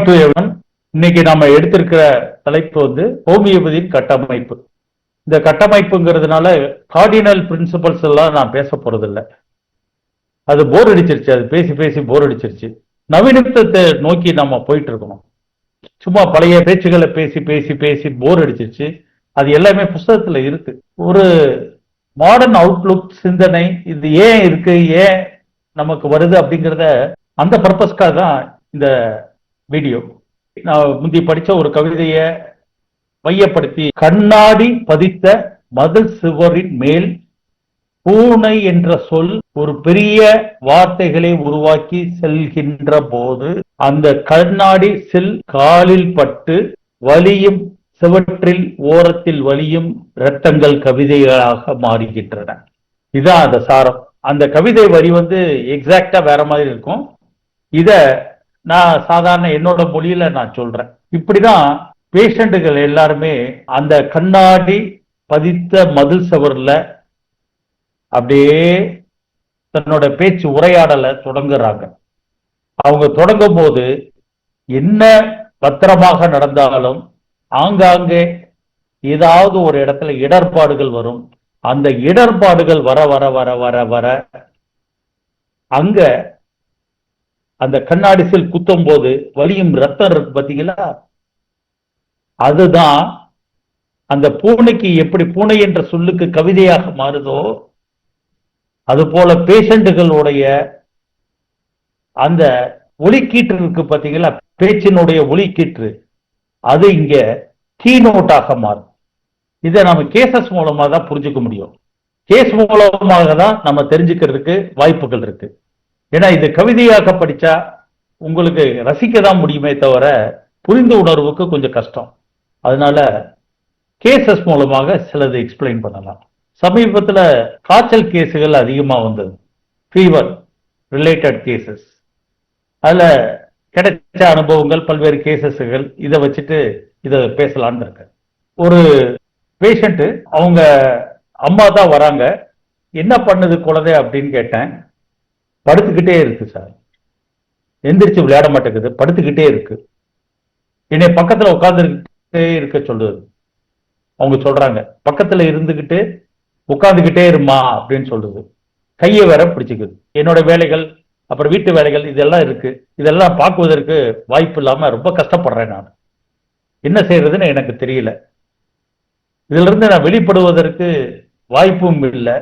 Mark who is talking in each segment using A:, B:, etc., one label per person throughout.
A: Good to எவன் இன்னைக்கு நம்ம எடுத்திருக்கிற தலைப்பு வந்து ஹோமியோபதியின் கட்டமைப்பு. இந்த கட்டமைப்புங்கிறதுனால கார்டினல் பிரின்சிபல்ஸ் எல்லாம் நான் பேச போறதில்லை. அது போர் அடிச்சிருச்சு. அது பேசி பேசி போர் அடிச்சிருச்சு. நவீனத்தை நோக்கி நம்ம போயிட்டு இருக்கணும். சும்மா பழைய பேச்சுகளை பேசி பேசி பேசி போர் அடிச்சிருச்சு. அது எல்லாமே புஸ்தகத்துல இருக்கு. ஒரு மாடர்ன் அவுட்லுக் சிந்தனை இது ஏன் இருக்கு ஏன் நமக்கு வருது அப்படிங்கிறத அந்த பர்பஸ்க்காக தான் இந்த வீடியோ நான் முந்தி படிச்ச ஒரு கவிதையை மையப்படுத்தி கண்ணாடி பதித்த மதில் சுவரின் மேல் பூனை என்ற சொல் ஒரு பெரிய வார்த்தைகளை உருவாக்கி செல்கின்ற போது அந்த கண்ணாடி செல் காலில் பட்டு வலியும் சிவற்றில் ஓரத்தில் வலியும் இரத்தங்கள் கவிதைகளாக மாறுகின்றன. இதுதான் அந்த சாரம். அந்த கவிதை வரி வந்து எக்ஸாக்டா வேற மாதிரி இருக்கும். இத நான் சாதாரண என்னோட மொழியில நான் சொல்றேன். இப்படிதான் பேஷண்ட்டுகள் எல்லாருமே அந்த கண்ணாடி பதித்த மதில் சவரில் அப்படியே தன்னோட பேச்சு உரையாடலை தொடங்குறாங்க. அவங்க தொடங்கும் போது என்ன பத்திரமாக நடந்தாலும் ஆங்காங்கே ஏதாவது ஒரு இடத்துல இடர்பாடுகள் வரும். அந்த இடர்பாடுகள் வர வர வர வர வர அங்க அந்த கண்ணாடி செல் குத்தும் போது வலியும் ரத்தம் இருக்கு பாத்தீங்களா? அதுதான் அந்த பூனைக்கு எப்படி பூனை என்ற சொல்லுக்கு கவிதையாக மாறுதோ அது போல பேஷண்ட்டுகளுடைய அந்த ஒலிக்கீற்று இருக்கு பாத்தீங்களா? பேச்சினுடைய ஒலிக்கீற்று. அது இங்க கீநோட்டாக மாறும். இதை நம்ம கேசஸ் மூலமாக தான் புரிஞ்சுக்க முடியும். கேஸ் மூலமாக தான் நம்ம தெரிஞ்சுக்கிறதுக்கு வாய்ப்புகள் இருக்கு. ஏன்னா இது கவிதையாக படிச்சா உங்களுக்கு ரசிக்க தான் முடியுமே தவிர புரிந்த உணர்வுக்கு கொஞ்சம் கஷ்டம். அதனால கேசஸ் மூலமாக சிலது எக்ஸ்பிளைன் பண்ணலாம். சமீபத்தில் காய்ச்சல் கேஸுகள் அதிகமாக வந்தது. ஃபீவர் ரிலேட்டட் கேசஸ் அதில் கிடைச்ச அனுபவங்கள் பல்வேறு கேசஸ்கள் இதை வச்சுட்டு இதை பேசலான்னு இருக்கேன். ஒரு பேஷண்ட்டு அவங்க அம்மா தான் வராங்க. என்ன பண்ணுது குழந்தை அப்படின்னு கேட்டேன். படுத்துக்கிட்டே இருக்கு சார். எந்திரிச்சு விளையாட மாட்டேங்குது. படுத்துக்கிட்டே இருக்கு. என்னை பக்கத்துல உட்காந்துக்கிட்டே இருக்க சொல்லுது அவங்க சொல்றாங்க பக்கத்துல இருந்துகிட்டு உட்காந்துக்கிட்டே இருமா அப்படின்னு சொல்லுது கையை வேற பிடிச்சிக்குது. என்னோட வேலைகள் அப்புறம் வீட்டு வேலைகள் இதெல்லாம் இருக்கு. இதெல்லாம் பார்க்குவதற்கு வாய்ப்பு இல்லாம ரொம்ப கஷ்டப்படுறேன் நான். என்ன செய்யறதுன்னு எனக்கு தெரியல. இதுல இருந்து நான் வெளிப்படுவதற்கு வாய்ப்பும் இல்லை.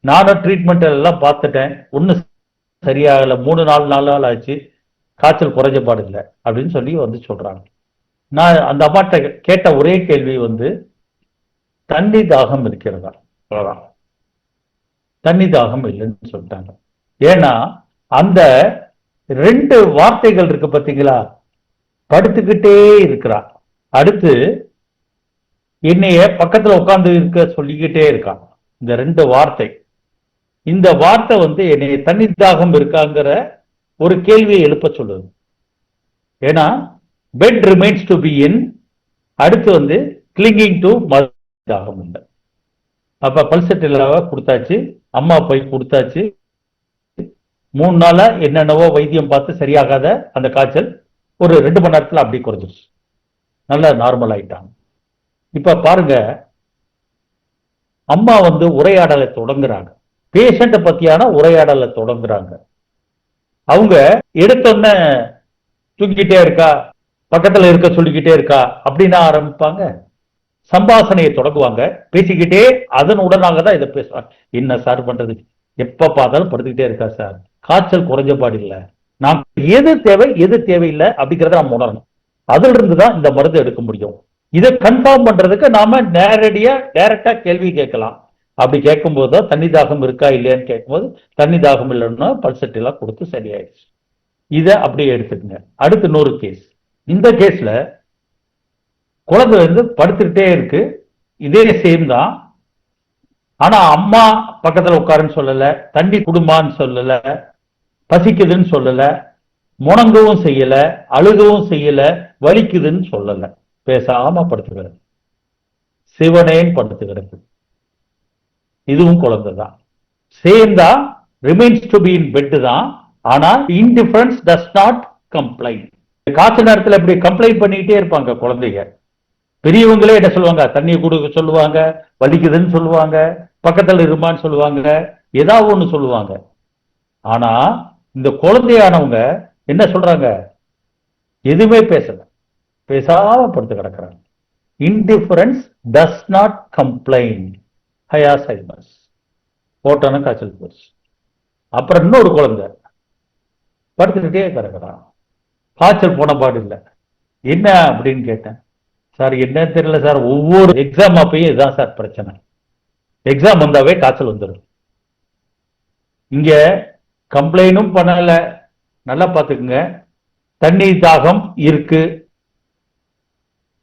A: நானும் ட்ரீட்மெண்ட் எல்லாம் பார்த்துட்டேன். ஒன்றும் சரியாகல மூணு நாலு நாலு நாள் ஆச்சு காய்ச்சல் குறைஞ்ச பாடு இல்லை அப்படின்னு சொல்லி வந்து சொல்றாங்க. நான் அந்த அம்மாட்ட கேட்ட ஒரே கேள்வி வந்து தண்ணி தாகம் இருக்கிறதா? அவ்வளோதான் தண்ணி தாகம் இல்லைன்னு சொல்லிட்டாங்க. ஏன்னா அந்த ரெண்டு வார்த்தைகள் இருக்கு பார்த்தீங்களா படுத்துக்கிட்டே இருக்கிறா. அடுத்து என்னைய பக்கத்துல உட்கார்ந்து இருக்க சொல்லிக்கிட்டே இருக்கான். இந்த ரெண்டு வார்த்தை. இந்த வார்த்தை வந்து என்னை தண்ணி தாகம் இருக்காங்கிற ஒரு கேள்வியை எழுப்ப சொல்லுது. ஏன்னா bed remains to be in அடுத்து வந்து கிளிங்கிங் டு தாகம் உண்டு. அப்ப பல்செட்டிலாவை கொடுத்தாச்சு அம்மா போய் கொடுத்தாச்சு மூணு நாளா என்னென்னவோ வைத்தியம் பார்த்து சரியாகாத அந்த காய்ச்சல் ஒரு ரெண்டு மணி நேரத்தில் அப்படி குறைஞ்சிருச்சு. நல்லா நார்மல் ஆயிட்டாங்க. இப்ப பாருங்க அம்மா வந்து உரையாடலை தொடங்குறாங்க. பேஷண்ட்டை பத்தியான உரையாடலை தொடங்குறாங்க. அவங்க எடுத்தோன்ன தூங்கிக்கிட்டே இருக்கா? பக்கத்துல இருக்க சொல்லிக்கிட்டே இருக்கா? அப்படின்னு ஆரம்பிப்பாங்க. சம்பாசனையை தொடங்குவாங்க. பேசிக்கிட்டே அதன் உடனாக தான் இதை பேசுவாங்க. என்ன சார் பண்றது? எப்ப பார்த்தாலும் படுத்துக்கிட்டே இருக்கா சார் காய்ச்சல் குறைஞ்ச பாடு இல்லை. நாம் எது தேவை எது தேவையில்லை அப்படிங்கிறத நம்ம உணரணும். அதுல இருந்து தான் இந்த மருந்து எடுக்க முடியும். இதை கன்ஃபார்ம் பண்றதுக்கு நாம நேரடியா டைரக்டா கேள்வி கேட்கலாம். அப்படி கேட்கும்போது தான் தண்ணி தாகம் இருக்கா இல்லையான்னு கேட்கும்போது தண்ணி தாகம் இல்லைன்னா பல்சட்டிலாம் கொடுத்து சரியாயிடுச்சு. இதை அப்படியே எடுத்துக்கங்க. அடுத்து இன்னொரு கேஸ் இந்த கேஸ்ல குழந்தை வந்து படுத்துக்கிட்டே இருக்கு. இதே சேம் தான். ஆனா அம்மா பக்கத்துல உட்காருன்னு சொல்லல. தண்ணி குடும்பான்னு சொல்லல. பசிக்குதுன்னு சொல்லல. முணங்கவும் செய்யல. அழுகவும் செய்யல. வலிக்குதுன்னு சொல்லல. பேசாம படுத்துக்கிறது. சிவனேன்னு படுத்துக்கிறது. இதுவும் குழந்தை தான் சேம் தான் remains to be in bed தான் ஆனால் இன்டிஃபரன்ஸ் டஸ் நாட் கம்ப்ளைண்ட் காய்ச்சல் நேரத்தில் இப்படி கம்ப்ளைண்ட் பண்ணிக்கிட்டே இருப்பாங்க குழந்தைங்க. பெரியவங்களே என்ன சொல்லுவாங்க? தண்ணியை கொடுக்க சொல்லுவாங்க வலிக்குதுன்னு சொல்லுவாங்க பக்கத்தில் இருமான்னு சொல்லுவாங்க ஏதாவது ஒன்று சொல்லுவாங்க. ஆனா இந்த குழந்தையானவங்க என்ன சொல்றாங்க? எதுவுமே பேசல. பேசாம படுத்து கிடக்குறாங்க. Indifference does not complaint hyoscyamus போட்டோன்னு காய்ச்சல் போச்சு. அப்புறம் இன்னொரு குழந்தை. படுத்துக்கிட்டே கிடக்குறான். காய்ச்சல் போன பாடு இல்லை. என்ன அப்படின்னு கேட்டேன். சார் என்ன தெரியல சார். ஒவ்வொரு எக்ஸாம் அப்பயும் இதுதான் சார் பிரச்சனை. எக்ஸாம் வந்தாவே காய்ச்சல் வந்துடும் இங்க கம்ப்ளைண்டும் பண்ணல. நல்லா பார்த்துக்குங்க. தண்ணி தாகம் இருக்கு.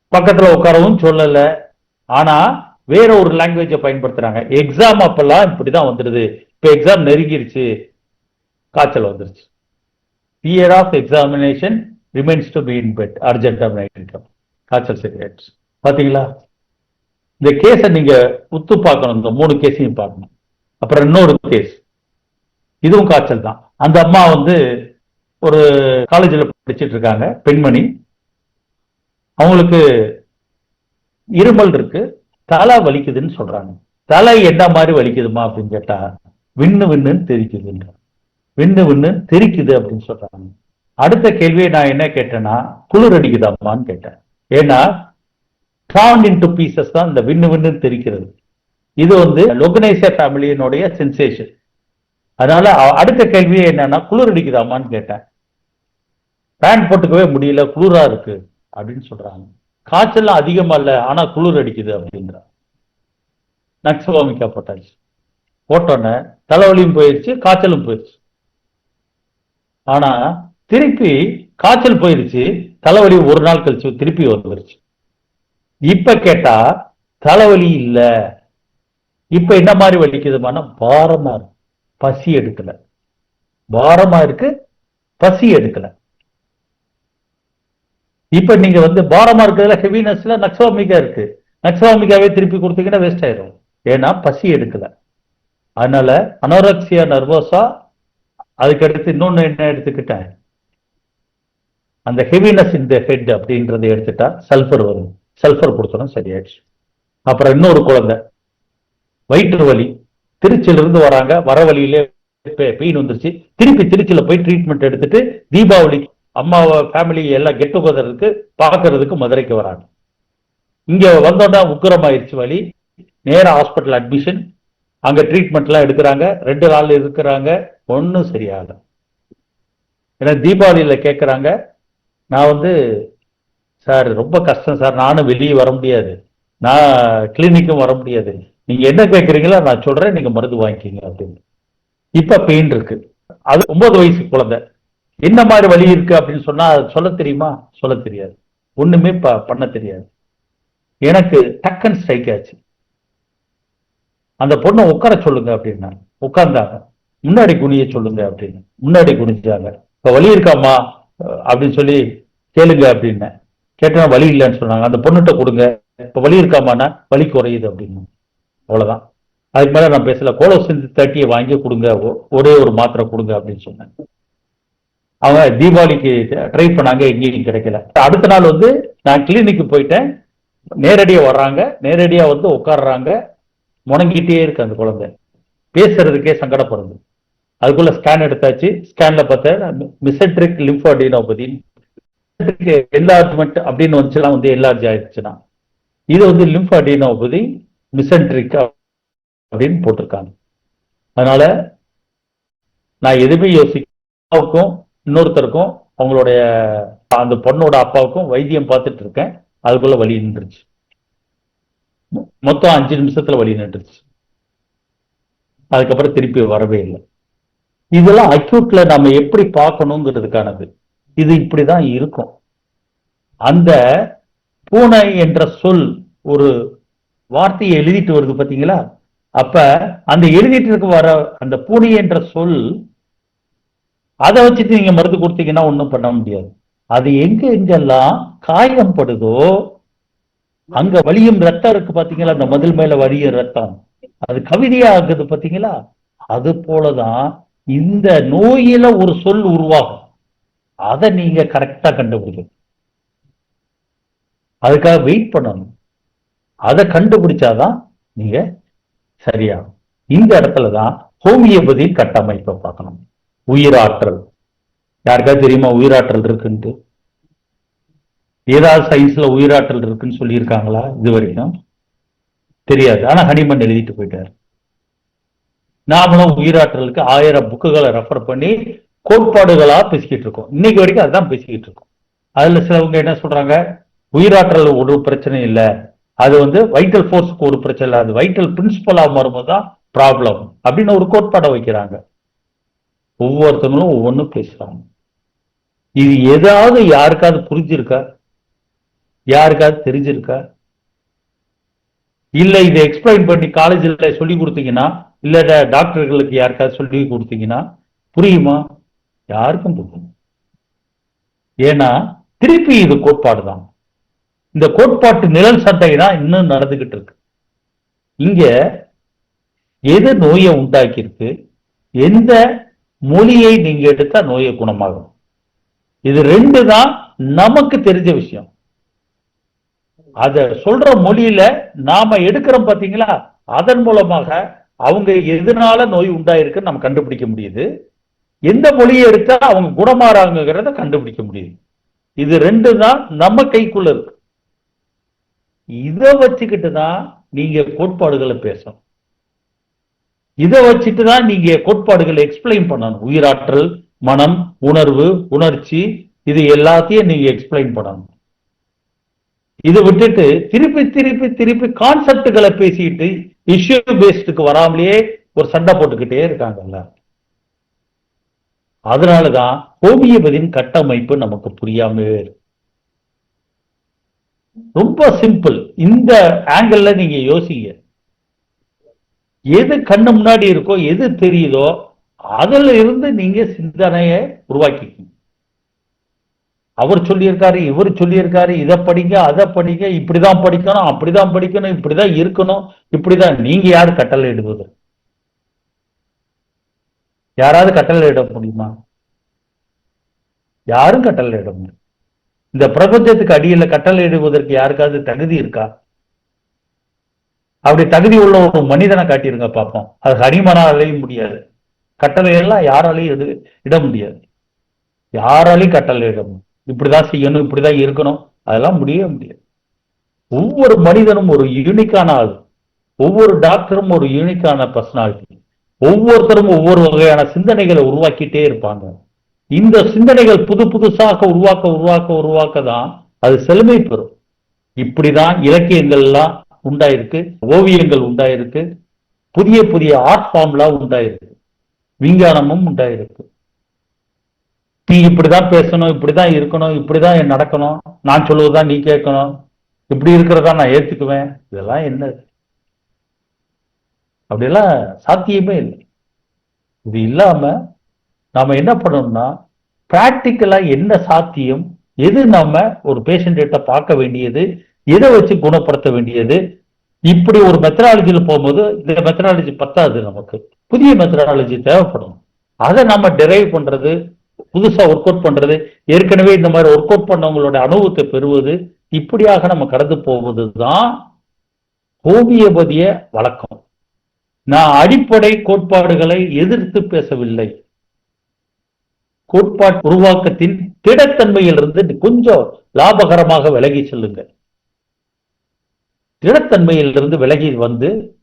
A: பக்கத்தில் உட்காரவும் சொல்லலை. ஆனால் வேற ஒரு லாங்குவேஜை பயன்படுத்துறாங்க. எக்ஸாம் அப்பெல்லாம் இப்படிதான் வந்துடுது. இப்ப எக்ஸாம் நெருங்கிருச்சு. காய்ச்சல் வந்துருச்சு. Fear of examination remains to be in bed urgent night காய்ச்சல் சரியாயிடுச்சு. பாத்தீங்களா? இந்த கேஸை நீங்க உத்து பார்க்கணும். இந்த மூணு கேஸையும் பார்க்கணும். அப்புறம் இன்னொரு கேஸ் இதுவும் காய்ச்சல் தான். அந்த அம்மா வந்து ஒரு காலேஜில் படிச்சுட்டு இருக்காங்க. பெண்மணி. அவங்களுக்கு இருமல் இருக்கு. தலை வலிக்குதுன்னு சொல்றாங்க. தலை என்ன மாதிரி வலிக்குதுமா அப்படின்னு கேட்டா விண்ணு விண்ணுன்னு தெரிக்குதுன்ற விண்ணு விண்ணு தெரிக்குது அப்படின்னு சொல்றாங்க. அடுத்த கேள்வியை நான் என்ன கேட்டேன்னா குளிர் அடிக்குதாம்மான்னு கேட்டேன். ஏன்னா டான் இன்டு பீசஸ் தான் இந்த விண்ணு விண்ணுன்னு தெரிக்கிறது. இது வந்து லொகனேசியா ஃபேமிலியினுடைய சென்சேஷன் அதனால அடுத்த கேள்வியே என்னன்னா குளிர் அடிக்குதாமான்னு கேட்டேன். பேண்ட் போட்டுக்கவே முடியல குளிரா இருக்கு அப்படின்னு சொல்றாங்க. காய்ச்சல்லாம் அதிகமா இல்லை ஆனா குளிர் அடிக்குது அப்படின்றாங்க நக்ஸவாமிக்கா போட்டாச்சு போட்டோன்னே தலைவலியும் போயிருச்சு காய்ச்சலும் போயிருச்சு. ஆனா திருப்பி காய்ச்சல் போயிருச்சு தலைவலி ஒரு நாள் கழிச்சு திருப்பி வந்துருச்சு. இப்ப கேட்டா தலைவலி இல்ல. இப்ப என்ன மாதிரி வலிக்குதுமான பாரமா இருக்கு. பசி எடுக்கல. பாரமா இருக்கு பசி எடுக்கல. இப்ப நீங்க வந்து பாரமா இருக்கிறதுல ஹெவினஸ்ல நக்ஸவாமிகா இருக்கு. நக்ஸவாமிகாவே திருப்பி கொடுத்தீங்கன்னா வேஸ்ட் ஆயிரும். ஏன்னா பசி எடுக்கல. அதனால அனோரக்சியா நர்வோஸா அதுக்கடுத்து இன்னொன்னு என்ன எடுத்துக்கிட்டேன்? அந்த ஹெவினஸ் இந்த ஹெட் அப்படின்றத எடுத்துட்டா சல்ஃபர் வரும். சல்ஃபர் கொடுத்தோம் சரியாயிடுச்சு. அப்புறம் இன்னொரு குழந்தை. வயிற்று வலி. திருச்சியில இருந்து வராங்க. வர வழியிலே பெயின் வந்துருச்சு. திருப்பி திருச்சியில போய் ட்ரீட்மெண்ட் எடுத்துட்டு தீபாவளி அம்மாவை ஃபேமிலி எல்லாம் கெட் டுகெதருக்கு பார்க்கறதுக்கு மதுரைக்கு வராங்க. இங்க வந்தோன்னா உக்கரமாயிருச்சு வழி நேராக ஹாஸ்பிட்டல் அட்மிஷன் அங்கே ட்ரீட்மெண்ட்லாம் எடுக்கிறாங்க. ரெண்டு நாள் இருக்கிறாங்க. ஒன்றும் சரியாகல. ஏன்னா தீபாவளியில் கேட்குறாங்க நான் வந்து சார் ரொம்ப கஷ்டம் சார். நானும் வெளியே வர முடியாது. நான் கிளினிக்கும் வர முடியாது. நீங்கள் என்ன கேட்குறீங்களோ நான் சொல்கிறேன் நீங்கள் மருந்து வாங்கிக்கிங்க அப்படின்னு. இப்போ பெயின் இருக்கு. அது ஒன்பது வயசு குழந்தை. என்ன மாதிரி வழி இருக்கு அப்படின்னு சொன்னா அது சொல்ல தெரியுமா? சொல்ல தெரியாது. ஒண்ணுமே ப- பண்ண தெரியாது. எனக்கு டக்கன் ஸ்ட்ரைக் ஆச்சு. அந்த பொண்ணை உட்கார சொல்லுங்க அப்படின்னா உட்கார்ந்தாங்க. முன்னாடி குனிய சொல்லுங்க அப்படின்னு. முன்னாடி குனிஞ்சாங்க. இப்ப வலி இருக்காம்மா அப்படின்னு சொல்லி கேளுங்க அப்படின்னு. கேட்டா வலி இல்லைன்னு சொன்னாங்க. அந்த பொண்ணுகிட்ட கொடுங்க. இப்ப வலி இருக்காமான்னா வலி குறையுது அப்படின்னு. அவ்வளவுதான். அதுக்கு மேல நான் பேசல. செஞ்சு தேர்ட்டியை வாங்கி கொடுங்க. ஒ- ஒரே ஒரு மாத்திரை கொடுங்க அப்படின்னு சொன்னேன். அவங்க தீபாவளிக்கு ட்ரை பண்ணாங்க எங்கேயும் கிடைக்கல. அடுத்த நாள் வந்து நான் கிளினிக்கு போயிட்டேன். நேரடியாக வர்றாங்க. நேரடியாக வந்து உட்கார்றாங்க. முணங்கிட்டே இருக்கு அந்த குழந்தை. பேசுறதுக்கே சங்கடப்படுது. அதுக்குள்ள ஸ்கேன் எடுத்தாச்சு. ஸ்கேன்ல பார்த்தா மிசட்ரிக் லிம்போடினோபதி என்லார்ஜ்மெண்ட் அப்படின்னு வந்துச்சுன்னா வந்து என்லார்ஜ் ஆயிடுச்சுன்னா. இது வந்து லிம்போடினோபதி மிசன்ட்ரிக் அப்படின்னு போட்டிருக்காங்க. அதனால நான் எதுவுமே யோசிக்கும் இன்னொருத்தருக்கும் அவங்களுடைய அந்த பொண்ணோட அப்பாவுக்கும் வைத்தியம் பார்த்துட்டு இருக்கேன். அதுக்குள்ள வழி நின்றுச்சு மொத்தம் அஞ்சு நிமிஷத்துல வழி நின்றுச்சு அதுக்கப்புறம் திருப்பி வரவே இல்லை. இதெல்லாம் அக்யூட்ல நம்ம எப்படி பார்க்கணுங்கிறதுக்கானது. இது இப்படிதான் இருக்கும். அந்த பூனை என்ற சொல் ஒரு வார்த்தையை எழுதிட்டு வருது பாத்தீங்களா? அப்ப அந்த எழுதிட்டு இருக்க வர அந்த பூனை என்ற சொல் அதை வச்சுட்டு நீங்க மருந்து கொடுத்தீங்கன்னா ஒண்ணும் பண்ண முடியாது. அது எங்க எங்கெல்லாம் காயம் படுதோ அங்க வலியும் ரத்தம் இருக்கு பாத்தீங்களா? அந்த மதில் மேல வலியும் ரத்தம் அது கவிதையா ஆகுது பாத்தீங்களா? அது போலதான் இந்த நோயில ஒரு சொல் உருவாகும். அதை நீங்க கரெக்டா கண்டுபிடிக்கணும். அதுக்காக வெயிட் பண்ணணும். அதை கண்டுபிடிச்சாதான் நீங்க சரியாகும். இந்த இடத்துல தான் ஹோமியோபதி கட்டமைப்பை பார்க்கணும். உயிராற்றல். யாருக்காவது தெரியுமா உயிராற்றல் இருக்குன்ட்டு? ஏதாவது சயின்ஸ்ல உயிராற்றல் இருக்குன்னு சொல்லியிருக்காங்களா இது வரைக்கும்? தெரியாது. ஆனா ஹனிமன் எழுதிட்டு போயிட்டாரு. நாமளும் உயிராற்றலுக்கு ஆயிரம் புக்குகளை ரெஃபர் பண்ணி கோட்பாடுகளா பேசிக்கிட்டு இருக்கோம். இன்னைக்கு வரைக்கும் அதுதான் பேசிக்கிட்டு இருக்கோம். அதுல சிலவங்க என்ன சொல்றாங்க? உயிராற்றல் ஒரு பிரச்சனை இல்லை. அது வந்து வைட்டல் ஃபோர்ஸ்க்கு ஒரு பிரச்சனை இல்லை. அது வைட்டல் பிரின்சிபலா வரும்போது தான் ப்ராப்ளம் அப்படின்னு ஒரு கோட்பாடை வைக்கிறாங்க. ஒவ்வொருத்தவங்களும் ஒவ்வொன்றும் பேசுறாங்க. இது ஏதாவது யாருக்காவது புரிஞ்சிருக்கா? யாருக்காவது தெரிஞ்சிருக்கா? இல்ல இதை எக்ஸ்பிளைன் பண்ணி காலேஜில் சொல்லி கொடுத்தீங்கன்னா இல்ல டாக்டர்களுக்கு யாருக்காவது சொல்லி கொடுத்தீங்கன்னா புரியுமா? யாருக்கும் புரியும். ஏன்னா திருப்பி இது கோட்பாடு தான் இந்த கோட்பாட்டு நிழல் சண்டை தான் இன்னும் நடந்துகிட்டு இருக்கு. இங்க எது நோயை உண்டாக்கியிருக்கு? எந்த மொழியை நீங்க எடுத்தா நோயை குணமாகும். இது ரெண்டு தான் நமக்கு தெரிஞ்ச விஷயம். அத சொல்ற மொழியில நாம எடுக்கிறோம் பாத்தீங்களா? அதன் மூலமாக அவங்க எதனால நோய் உண்டாயிருக்குன்னு நம்ம கண்டுபிடிக்க முடியுது. எந்த மொழியை எடுத்தா அவங்க குணமாறாங்கிறத கண்டுபிடிக்க முடியுது. இது ரெண்டு தான் நம்ம கைக்குள்ள இருக்கு. இதை வச்சுக்கிட்டு தான் நீங்க கோட்பாடுகளை பேசணும். இதை வச்சுட்டு தான் நீங்க கோட்பாடுகளை எக்ஸ்பிளைன் பண்ணணும். உயிராற்றல் மனம் உணர்வு உணர்ச்சி இது எல்லாத்தையும் நீங்க எக்ஸ்பிளைன் பண்ணணும். இதை விட்டுட்டு திருப்பி திருப்பி திருப்பி கான்செப்டுகளை பேசிட்டு இஷ்யூ பேஸ்டுக்கு வராமலேயே ஒரு சண்டை போட்டுக்கிட்டே இருக்காங்கல்ல. அதனாலதான் ஹோமியோபதியின் கட்டமைப்பு நமக்கு புரியாமவே இருக்கு. ரொம்ப சிம்பிள் இந்த ஆங்கிள் நீங்க யோசிங்க. எது கண்ணு முன்னாடி இருக்கோ எது தெரியுதோ அதுல இருந்து நீங்க சிந்தனையை உருவாக்கிக்கணும். அவர் சொல்லியிருக்காரு இவர் சொல்லியிருக்காரு இதை படிங்க அதை படிங்க இப்படிதான் படிக்கணும் அப்படிதான் படிக்கணும் இப்படிதான் இருக்கணும் இப்படிதான். நீங்க யார் கட்டளை இடுவது? யாராவது கட்டளை இட முடியுமா? யாரும் கட்டளை இட முடியும். இந்த பிரபஞ்சத்துக்கு அடியில கட்டளை இடுவதற்கு யாருக்காவது தகுதி இருக்கா? அப்படி தகுதி உள்ள ஒரு மனிதனை காட்டியிருங்க பார்ப்போம் அது ஹரிமனாலையும் முடியாது. கட்டளை எல்லாம் யாராலையும் எது இட முடியாது. யாராலையும் கட்டளை இட முடியும் இப்படிதான் செய்யணும் இப்படிதான் இருக்கணும். அதெல்லாம் முடியவே முடியாது. ஒவ்வொரு மனிதனும் ஒரு யூனிக்கான ஆள். ஒவ்வொரு டாக்டரும் ஒரு யூனிக்கான பர்சனாலிட்டி ஒவ்வொருத்தரும் ஒவ்வொரு வகையான சிந்தனைகளை உருவாக்கிட்டே இருப்பாங்க. இந்த சிந்தனைகள் புது புதுசாக உருவாக்க உருவாக்க உருவாக்க தான் அது செழுமை பெறும். இப்படிதான் இலக்கியங்கள் எல்லாம் உண்டாயிருக்கு ஓவியங்கள் உண்டாயிருக்கு புதிய புதிய ஆர்ட் ஃபார்ம்லாம் உண்டாயிருக்கு விஞ்ஞானமும் உண்டாயிருக்கு. நீ இப்படிதான் பேசணும் இப்படிதான் இருக்கணும் இப்படிதான் நடக்கணும்? நான் சொல்லுவதுதான் நீ கேட்கணும். இப்படி இருக்கிறதா நான் ஏத்துக்குவேன். இதெல்லாம் என்ன அப்படியெல்லாம் சாத்தியமே இல்லை. இது இல்லாம நாம என்ன பண்ணணும்னா பிராக்டிக்கலா என்ன சாத்தியம் எது நம்ம ஒரு பேஷண்ட் கிட்ட பார்க்க வேண்டியது இதை வச்சு குணப்படுத்த வேண்டியது? இப்படி ஒரு மெத்தடாலஜியில் போகும்போது இந்த மெத்தடாலஜி பத்தாது நமக்கு. புதிய மெத்தடாலஜி தேவைப்படும். அதை நம்ம டெரைவ் பண்றது புதுசா ஒர்க் அவுட் பண்றது ஏற்கனவே இந்த மாதிரி ஒர்க் அவுட் பண்ணவங்களோட அனுபவத்தை பெறுவது இப்படியாக நம்ம கடந்து போவது தான் ஹோமியோபதிய வழக்கம். நான் அடிப்படை கோட்பாடுகளை எதிர்த்து பேசவில்லை. கோட்பாட்டு உருவாக்கத்தின் திடத்தன்மையிலிருந்து கொஞ்சம் லாபகரமாக விலகி செல்லுங்கள். திடத்தன்மையிலிருந்து விலகி வந்து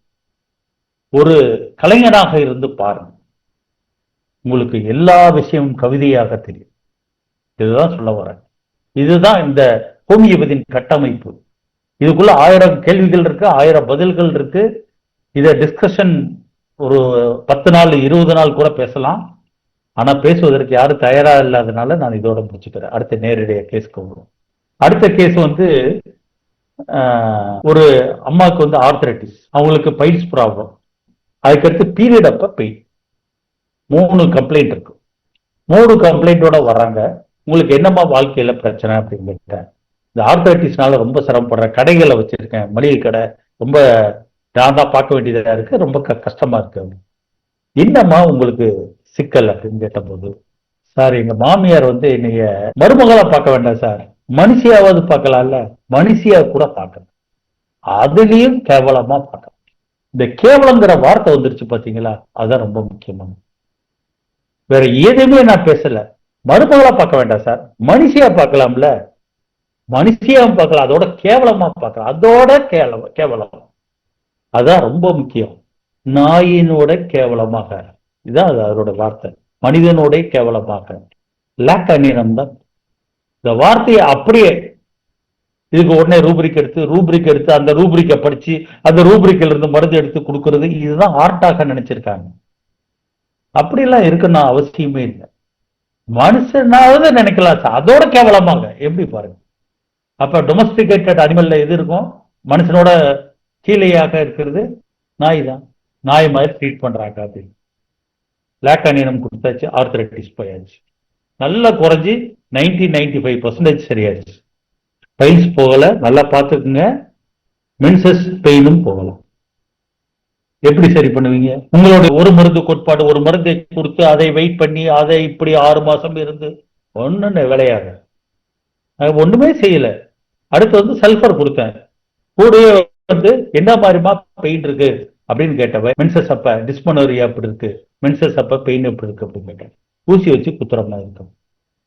A: ஒரு கலைஞனாக இருந்து பாருங்க. உங்களுக்கு எல்லா விஷயமும் கவிதையாக தெரியும். இதுதான் சொல்ல வரேன். இதுதான் இந்த ஹோமியோபதியின் கட்டமைப்பு. இதுக்குள்ள ஆயிரம் கேள்விகள் இருக்கு ஆயிரம் பதில்கள் இருக்கு. இதை டிஸ்கஷன் ஒரு பத்து நாள் இருபது நாள் கூட பேசலாம். ஆனா பேசுவதற்கு யாரும் தயாரா இல்லாதனால நான் இதோட முடிச்சுக்கிறேன். அடுத்த நேரடியாக கேஸ்க்கு வரும் அடுத்த கேஸ் வந்து ஒரு அம்மாவுக்கு வந்து ஆர்த்தரைட்டிஸ் அவங்களுக்கு பைல்ஸ் ப்ராப்ளம் அதுக்கடுத்து பீரியட் அப்ப பெயின் மூணு கம்ப்ளைண்ட் இருக்கு. மூணு கம்ப்ளைண்டோட வர்றாங்க. உங்களுக்கு என்னம்மா வாழ்க்கையில பிரச்சனை அப்படின்னு கேட்டேன் இந்த ஆர்த்தரைட்டிஸ்னால ரொம்ப சிரமப்படுறேன் கடைகளை வச்சிருக்கேன். மளிகை கடை ரொம்ப நான் தான் பார்க்க வேண்டியதாக இருக்கு. ரொம்ப க- கஷ்டமா இருக்கு. என்னம்மா உங்களுக்கு சிக்கல் அப்படின்னு கேட்டபோது சார் எங்க மாமியார் வந்து என்னைய மருமகளா பார்க்க வேண்டாம் சார். மனுஷியாவது பார்க்கலாம்ல? மனுஷியா கூட பார்க்கணும் அதுலயும் கேவலமா பார்க்கணும் இந்த கேவலங்கிற வார்த்தை வந்துருச்சு பாத்தீங்களா? அதுதான் ரொம்ப முக்கியமான வேற எதுவுமே நான் பேசல. மருமகளா பார்க்க வேண்டாம் சார். மனுஷியா பார்க்கலாம்ல? மனுஷியா பார்க்கலாம். அதோட கேவலமா பார்க்கலாம். அதோட கேவலம் கேவலம். அதான் ரொம்ப முக்கியம். நாயினோட கேவலமாக. இதான் அது அதோட வார்த்தை. மனிதனோட கேவலமாக. லேக் அந்நியம் தான் இந்த வார்த்தையை அப்படியே இதுக்கு உடனே ரூபிரிக் எடுத்து ரூப்ரிக் எடுத்து அந்த ரூப்ரிக்கை படிச்சு அந்த ரூப்ரிக்கில் இருந்து மருந்து எடுத்து கொடுக்கறது இதுதான் ஆர்ட்டாக நினைச்சிருக்காங்க. அப்படிலாம் இருக்கணும் அவசியமே இல்லை. மனுஷனாவது நினைக்கலாம் சார். அதோட கேவலமாக எப்படி பாருங்க. அப்ப டொமஸ்டிகேட்டட் அனிமல்ல எது இருக்கும்? மனுஷனோட கீழேயாக இருக்கிறது நாய் தான் நாய் மாதிரி ட்ரீட் பண்றாங்க அப்படின்னு. லேக்கானினம் கொடுத்தாச்சு ஆர்த்தரைட்டிஸ் போயாச்சு. நல்லா குறைஞ்சி நைன்டி நைன்டி ஃபைவ் பர்சன்டேஜ் சரியாச்சு பைல்ஸ் போகல நல்லா பார்த்துக்குங்க. மென்சஸ் பெயினும் போகலாம் எப்படி சரி பண்ணுவீங்க? உங்களோட ஒரு மருந்து கோட்பாடு ஒரு மருந்தை கொடுத்து அதை வெயிட் பண்ணி அதை இப்படி ஆறு மாசம் இருந்து ஒன்றுன்னு விளையாது. ஒண்ணுமே செய்யல. அடுத்து வந்து சல்ஃபர் கொடுத்தேன். கூடவே வந்து என்ன மாதிரிமா பெயின் இருக்கு அப்படின்னு கேட்டவ மென்சஸ் அப்ப டிஸ்மனோரியா அப்படி இருக்கு? மென்சஸ் அப்ப பெயின் எப்படி இருக்கு அப்படின்னு கேட்டேன். ஊசி வச்சு குத்துற மாதிரி இருக்கும்.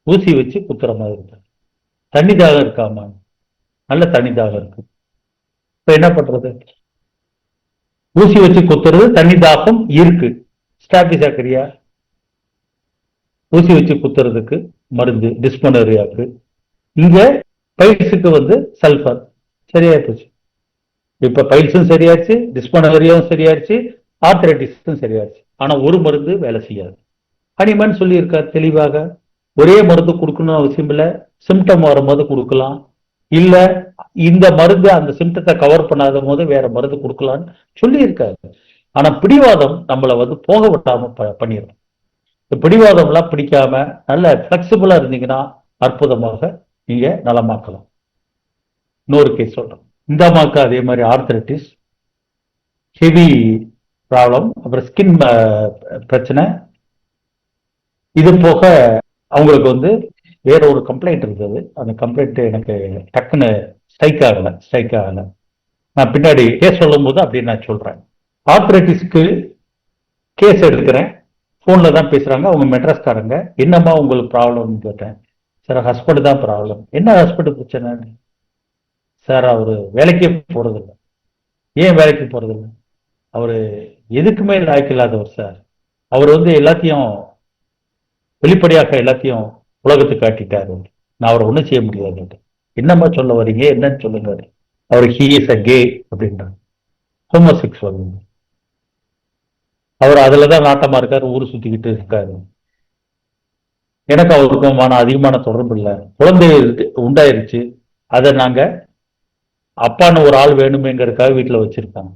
A: ஊசி வச்சு குத்துற மாதிரி இருக்கும் தண்ணி தாகம் இருக்காமா? நல்ல தண்ணி தாகம் இருக்கு இப்ப என்ன பண்றது? ஊசி வச்சு குத்துறது தண்ணி தாகம் இருக்கு. ஸ்டாபி சாக்கரியா ஊசி வச்சு குத்துறதுக்கு மருந்து டிஸ்பனரியாக்கு. இங்க பைல்ஸுக்கு வந்து சல்ஃபர். சரியா போச்சு இப்ப பைல்ஸும் சரியாச்சு டிஸ்பனரியாவும் சரியாச்சு ஆர்த்தரைட்டிஸும் சரியாச்சு ஆனா ஒரு மருந்து வேலை செய்யாது. ஹனிமன் சொல்லியிருக்கார் தெளிவாக. ஒரே மருந்து கொடுக்கணும்னு அவசியம் இல்லை. சிம்டம் வரும்போது கொடுக்கலாம். இல்ல இந்த மருந்து அந்த சிம்டத்தை கவர் பண்ணாத போது வேற மருந்து கொடுக்கலாம்னு சொல்லியிருக்காரு. ஆனா பிடிவாதம் நம்மளை வந்து போக விடாம ப- பண்ணிடும் இந்த பிடிவாதம் எல்லாம் பிடிக்காம நல்ல பிளெக்சிபிளா இருந்தீங்கன்னா அற்புதமாக நீங்க நலமாக்கலாம். இன்னொரு கேஸ் சொல்றேன். இந்த அம்மாவுக்கு அதே மாதிரி ஆர்த்தரைட்டிஸ் ஹெவி ப்ராப்ளம் அப்புறம் ஸ்கின் பிரச்சனை. இது போக அவங்களுக்கு வந்து வேற ஒரு கம்ப்ளைண்ட் இருந்தது. அந்த கம்ப்ளைண்ட் எனக்கு டக்குன்னு ஸ்ட்ரைக் ஆகல ஸ்ட்ரைக் ஆகல. நான் பின்னாடி கேஸ் சொல்லும் போது அப்படின்னு நான் சொல்றேன். ஆர்த்ரைட்டிஸ்க்கு கேஸ் எடுக்கிறேன். ஃபோனில் தான் பேசுறாங்க. அவங்க மெட்ராஸ்காரங்க. என்னம்மா உங்களுக்கு ப்ராப்ளம்னு கேட்டேன். சார் ஹஸ்பண்ட் தான் ப்ராப்ளம் என்ன ஹஸ்பண்ட் பிரச்சனை? சார் அவர் வேலைக்கே போறதில்லை. ஏன் வேலைக்கு போறதில்லை? அவர் எதுக்குமே லாய்க்கு இல்லாதவர் சார் அவர் வந்து எல்லாத்தையும் வெளிப்படையாக எல்லாத்தையும் உலகத்துக்கு காட்டிட்டாரு நான் அவரை ஒன்றும் செய்ய முடியாது என்னம்மா சொல்ல வரீங்க? என்னன்னு சொல்லுங்க அவர். ஹீ இஸ் அ கே அப்படின்றாங்க ஹோமோசெக்சுவல் அவர் அதுலதான் நாட்டமாக இருக்காரு ஊர் சுத்திக்கிட்டு இருக்காரு. எனக்கு அவருக்கும் அதிகமான தொடர்பு இல்லை. குழந்தை உண்டாயிருச்சு. அதை நாங்க அப்பான்னு ஒரு ஆள் வேணுமேங்கிறதுக்காக வீட்டுல வச்சிருக்காங்க.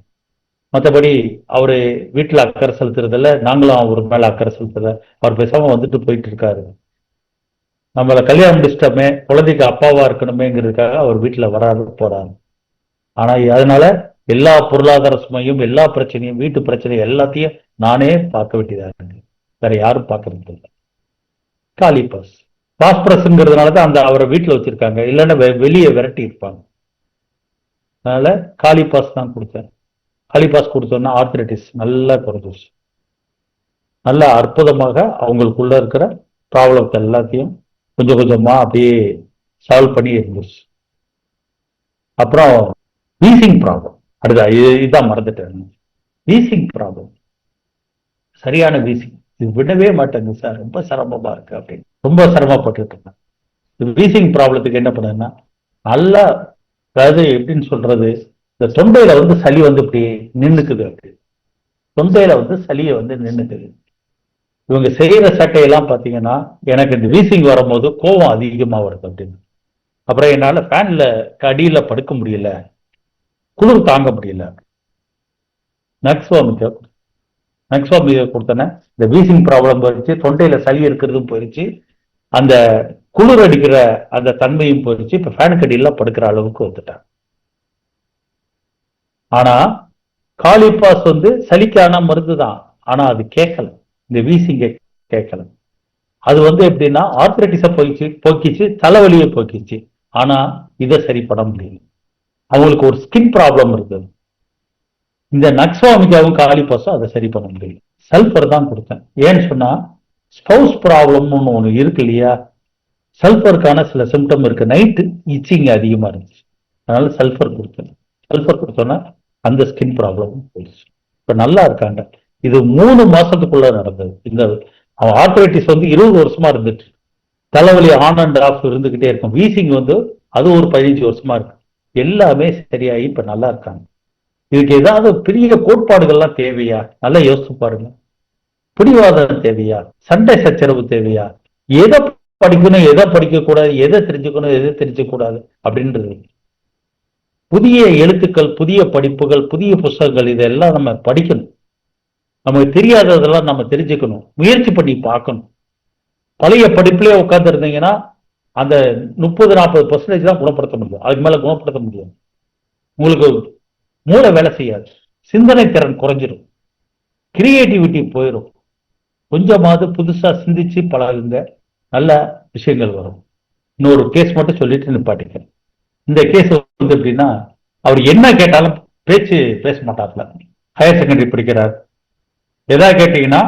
A: மற்றபடி அவர் வீட்டில் அக்கறை செலுத்துறதில்ல நாங்களும் அவர் மேலே அக்கறை செலுத்துறத அவர் பேசாம வந்துட்டு போயிட்டு இருக்காரு. நம்மளை கல்யாணம் முடிச்சிட்டோமே குழந்தைக்கு அப்பாவா இருக்கணுமேங்கிறதுக்காக அவர் வீட்டில் வராது போறாரு. ஆனா அதனால எல்லா பொருளாதார சுமையும் எல்லா பிரச்சனையும் வீட்டு பிரச்சனையும் எல்லாத்தையும் நானே பார்க்க வேண்டியதா இருக்கு. வேற யாரும் பார்க்கறது இல்லை. காலிபாஸ் பாஸ்பரஸ்ங்கிறதுனால தான் அந்த அவரை வீட்டில் வச்சிருக்காங்க. இல்லைன்னா வெ- வெளியே விரட்டி இருப்பாங்க. அதனால காலிபாஸ் தான் கொடுத்தேன். ஹலிபாஸ் கொடுத்தோன்னா ஆர்த்திரைட்டிஸ் நல்லா குறைஞ்சிருச்சு. நல்லா அற்புதமாக அவங்களுக்குள்ள இருக்கிற ப்ராப்ளத்தை எல்லாத்தையும் கொஞ்சம் கொஞ்சமா அப்படியே சால்வ் பண்ணி இருந்துச்சு அப்புறம் வீசிங் ப்ராப்ளம் அடுத்தா இது இதுதான் மறந்துட்டேன். வீசிங் ப்ராப்ளம் சரியான வீசிங் இது விடவே மாட்டேங்குது சார் ரொம்ப சிரமமா இருக்கு அப்படின்னு. ரொம்ப சிரமப்பட்டுட்டு இருந்தேன். வீசிங் ப்ராப்ளத்துக்கு என்ன பண்ணுன்னா நல்லா அதாவது எப்படின்னு சொல்றது இந்த தொண்டையில வந்து சளி வந்து இப்படி நின்றுக்குது அப்படி. தொண்டையில வந்து சளியை வந்து நின்றுக்குது இவங்க செய்யற சட்டையெல்லாம் பாத்தீங்கன்னா எனக்கு இந்த வீசிங் வரும்போது கோவம் அதிகமா வருது அப்படின்னு. அப்புறம் என்னால ஃபேன்ல அடியில படுக்க முடியல. குளிர் தாங்க முடியல. நக்ஸ்வாமிக்கு நக்ஸ்வாமிக்கு கொடுத்தனே இந்த வீசிங் ப்ராப்ளம் போயிடுச்சு தொண்டையில சளி இருக்கிறதும் போயிடுச்சு அந்த குளிர் அடிக்கிற அந்த தன்மையும் போயிடுச்சு இப்ப ஃபேன் கடியில படுக்கிற அளவுக்கு வந்துட்டாங்க. ஆனா காலிபாஸ் வந்து சளிக்கான மருந்து தான் ஆனா அது கேட்கல. இந்த வீசிங்க கேட்கல. அது வந்து எப்படின்னா ஆர்த்ரைட்டிஸை போயிச்சு போக்கிச்சு தலைவலியை போக்கிச்சு. ஆனா இதை சரி பண்ண முடியல. அவங்களுக்கு ஒரு ஸ்கின் ப்ராப்ளம் இருக்குது இந்த நக்ஸ்வாமிக்காவும் காலிபாஸும் அதை சரி பண்ண முடியல. சல்ஃபர் தான் கொடுத்தேன். ஏன்னு சொன்னா ஸ்பவுஸ் ப்ராப்ளம்னு ஒன்று இருக்கு இல்லையா? சல்ஃபருக்கான சில சிம்டம் இருக்கு. நைட்டு இச்சிங் அதிகமா இருந்துச்சு. அதனால சல்ஃபர் கொடுத்தேன். சல்ஃபர் கொடுத்தோன்னா அந்த ஸ்கின் ப்ராப்ளமும் போயிடுச்சு. இப்போ நல்லா இருக்காங்க. இது மூணு மாசத்துக்குள்ள நடந்தது. இந்த அவன் ஆர்த்ரைட்டிஸ் வந்து இருபது வருஷமா இருந்துச்சு. தலைவலி ஆன் அண்ட் ஆஃப் இருந்துகிட்டே இருக்கும். வீசிங் வந்து அது ஒரு பதினஞ்சு வருஷமா இருக்கு. எல்லாமே சரியாகி இப்ப நல்லா இருக்காங்க. இதுக்கு ஏதாவது பெரிய கோட்பாடுகள்லாம் தேவையா? நல்லா யோசிச்சு பாருங்க. பிடிவாதம் தேவையா? சண்டை சச்சரவு தேவையா? எதை படிக்கணும் எதை படிக்க கூடாது எதை தெரிஞ்சுக்கணும் எதை தெரிஞ்சுக்கூடாது அப்படின்றது புதிய எழுத்துக்கள் புதிய படிப்புகள் புதிய புஸ்தகங்கள் இதெல்லாம் நம்ம படிக்கணும். நமக்கு தெரியாததெல்லாம் நம்ம தெரிஞ்சுக்கணும். முயற்சி பண்ணி பார்க்கணும். பழைய படிப்புலேயே உட்காந்துருந்தீங்கன்னா அந்த முப்பது நாற்பது பர்சன்டேஜ் தான் குணப்படுத்த முடியும். அதுக்கு மேலே குணப்படுத்த முடியும் உங்களுக்கு மூளை வேலை செய்யாது. சிந்தனை திறன் குறைஞ்சிரும். கிரியேட்டிவிட்டி போயிடும் கொஞ்சமாவது புதுசாக சிந்திச்சு பழகுங்க. நல்ல விஷயங்கள் வரும். இன்னொரு கேஸ் மட்டும் சொல்லிட்டு நிப்பாட்டிக்கிறேன். இந்த கேஸ் வந்து எப்படின்னா அவர் என்ன கேட்டாலும் பேச்சு பேச மாட்டாப்ல ஹையர் செகண்டரி படிக்கிறார். எதா கேட்டீங்கன்னா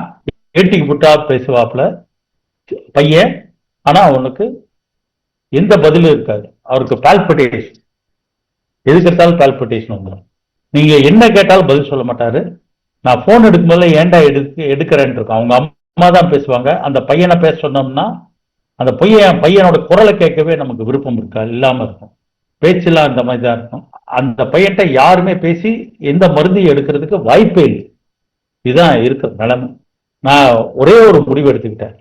A: ஏட்டிக்கு புட்டா பேசுவாப்ல பையன் ஆனா அவனுக்கு எந்த பதிலும் இருக்காது. அவருக்கு பால்பிட்டேஷன் எதுக்கு எடுத்தாலும் பால்பிட்டேஷன் வந்துடும் நீங்க என்ன கேட்டாலும் பதில் சொல்ல மாட்டாரு. நான் போன் எடுக்கும்போது ஏன்டா எடுக்க எடுக்கிறேன்னு இருக்கும் அவங்க அம்மா தான் பேசுவாங்க. அந்த பையனை பேச சொன்னோம்னா அந்த பையன் பையனோட குரலை கேட்கவே நமக்கு விருப்பம் இருக்காது இல்லாம இருக்கும். பேச்செல்லாம் அந்த மாதிரி தான் இருக்கும். அந்த பையன்கிட்ட யாருமே பேசி எந்த மருந்தையும் எடுக்கிறதுக்கு வாய்ப்பே இல்லை. இதுதான் இருக்கிற நிலைமை. நான் ஒரே ஒரு முடிவு எடுத்துக்கிட்டேன்.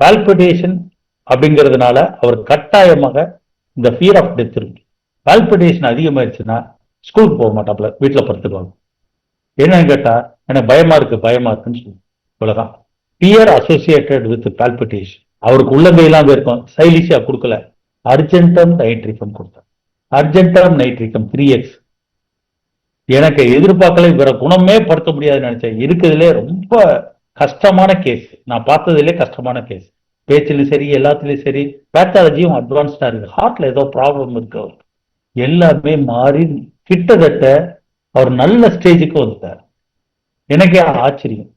A: பால்பிடேஷன் அப்படிங்கிறதுனால அவர் கட்டாயமாக இந்த ஃபியர் ஆஃப் டெத் இருக்கு. பால்பிடேஷன் அதிகமாயிருச்சுன்னா ஸ்கூலுக்கு போக மாட்டாப்ல வீட்டில் படுத்துக்குவாங்க. என்னன்னு கேட்டால் எனக்கு பயமா இருக்கு பயமா இருக்குன்னு சொல்லி இவ்வளோதான் பியர் அசோசியேட்டட் வித் பால்பிட்டேஷன் அவருக்கு உள்ளங்கையெல்லாம் இருக்கும் சைலிஷியா கொடுக்கல. அர்ஜென்டம் நைட்ரிகம் கொடுத்தார் அர்ஜென்டம் நைட்ரிகம் த்ரீ எக்ஸ் எனக்கு எதிர்பார்க்கல இவர குணமே படுத்த முடியாதுன்னு நினைச்சேன். இருக்கிறதுலே ரொம்ப கஷ்டமான கேஸ் நான் பார்த்ததுலே கஷ்டமான கேஸ் பேச்சிலும் சரி எல்லாத்துலயும் சரி பேத்தாலஜியும் அட்வான்ஸ்டா இருக்கு ஹார்ட்ல ஏதோ ப்ராப்ளம் இருக்கு அவருக்கு. எல்லாமே மாறி கிட்டத்தட்ட அவர் நல்ல ஸ்டேஜுக்கு வந்துட்டார். எனக்கே ஆச்சரியம்.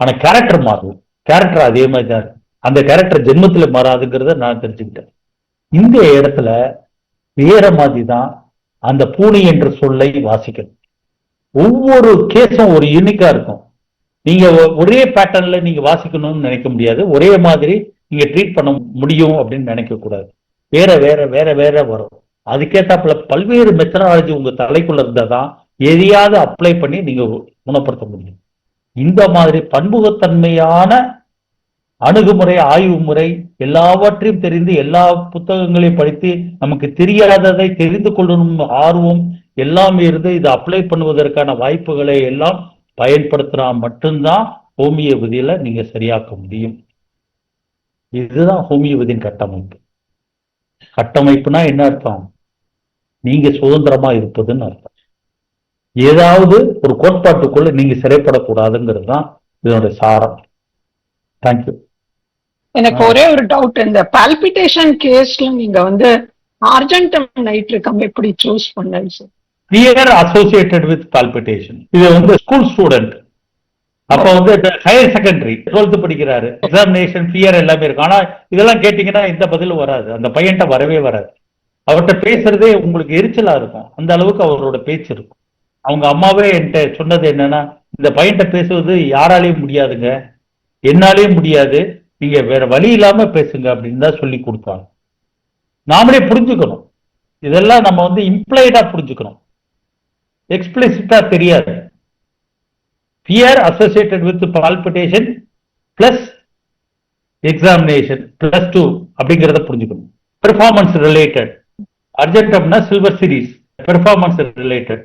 A: ஆனா கேரக்டர் மாறும் கேரக்டர் அதே மாதிரி தான் அந்த கேரக்டர் ஜென்மத்தில் மாறாதுங்கிறத நான் தெரிஞ்சுக்கிட்டேன். இந்த இடத்துல வேற மாதிரி தான் அந்த பூனை என்ற சொல்லை வாசிக்கணும். ஒவ்வொரு கேஸும் ஒரு யூனிக்கா இருக்கும். நீங்க ஒரே பேட்டர்ன்ல நீங்க வாசிக்கணும்னு நினைக்க முடியாது. ஒரே மாதிரி நீங்க ட்ரீட் பண்ண முடியும் அப்படின்னு நினைக்க கூடாது. வேற வேற வேற வேற வரும். அதுக்கேற்றாப்புல பல்வேறு மெத்தடாலஜி உங்க தலைக்குள்ள இருந்தா தான் எதையாவது அப்ளை பண்ணி நீங்க குணப்படுத்த முடியும். இந்த மாதிரி பன்முகத்தன்மையான அணுகுமுறை ஆய்வு முறை எல்லாவற்றையும் தெரிந்து எல்லா புத்தகங்களையும் படித்து நமக்கு தெரியாததை தெரிந்து கொள்ளணும் ஆர்வம் எல்லாம் இருந்து இதை அப்ளை பண்ணுவதற்கான வாய்ப்புகளை எல்லாம் பயன்படுத்தினா மட்டும்தான் ஹோமியோபதியில நீங்க சரியாக்க முடியும். இதுதான் ஹோமியோபதியின் கட்டமைப்பு. கட்டமைப்புனா என்ன அர்த்தம்? நீங்க சுதந்திரமா இருப்பதுன்னு அர்த்தம். ஏதாவது ஒரு கோட்பாட்டுக்குள்ள நீங்க சிறைப்படக்கூடாதுங்கிறது தான் இதனுடைய சாரம். தேங்க்யூ
B: எனக்கு. ஒரே ஒரு டவுட் இந்த பால்பிட்டேஷன் கேஸ்ல நீங்க வந்து ஆர்ஜென்டம் நைட்ரிகம் எப்படி சூஸ் பண்ணல sir
A: fear associated with palpitation இது வந்து ஸ்கூல் ஸ்டூடெண்ட் அப்ப வந்து ஹையர் செகண்டரி டுவெல்த் படிக்கிறாரு. எக்ஸாமினேஷன் பியர் எல்லாமே இருக்கும். ஆனா இதெல்லாம் கேட்டீங்கன்னா எந்த பதிலும் வராது. அந்த பையன்ட்ட வரவே வராது. அவர்கிட்ட பேசுறதே உங்களுக்கு எரிச்சலா இருக்கும். அந்த அளவுக்கு அவரோட பேச்சு இருக்கும். அவங்க அம்மாவே என்கிட்ட சொன்னது என்னன்னா இந்த பையன்ட்ட பேசுவது யாராலையும் முடியாதுங்க. என்னாலையும் முடியாது. நீங்க வேற வழி இல்லாம பேசுங்க அப்படின்னு தான் சொல்லி கொடுப்பாங்க நாமளே புரிஞ்சுக்கணும். இதெல்லாம் நம்ம வந்து இம்ப்ளைடா புரிஞ்சுக்கணும். எக்ஸ்பிளிசிட்டா தெரியாது. Fear associated with palpitation plus examination plus two அப்படிங்கிறத புரிஞ்சுக்கணும். பெர்ஃபார்மன்ஸ் ரிலேட்டட் அர்ஜென்ட் அப்படின்னா சில்வர் சீரிஸ் பெர்ஃபார்மன்ஸ் ரிலேட்டட்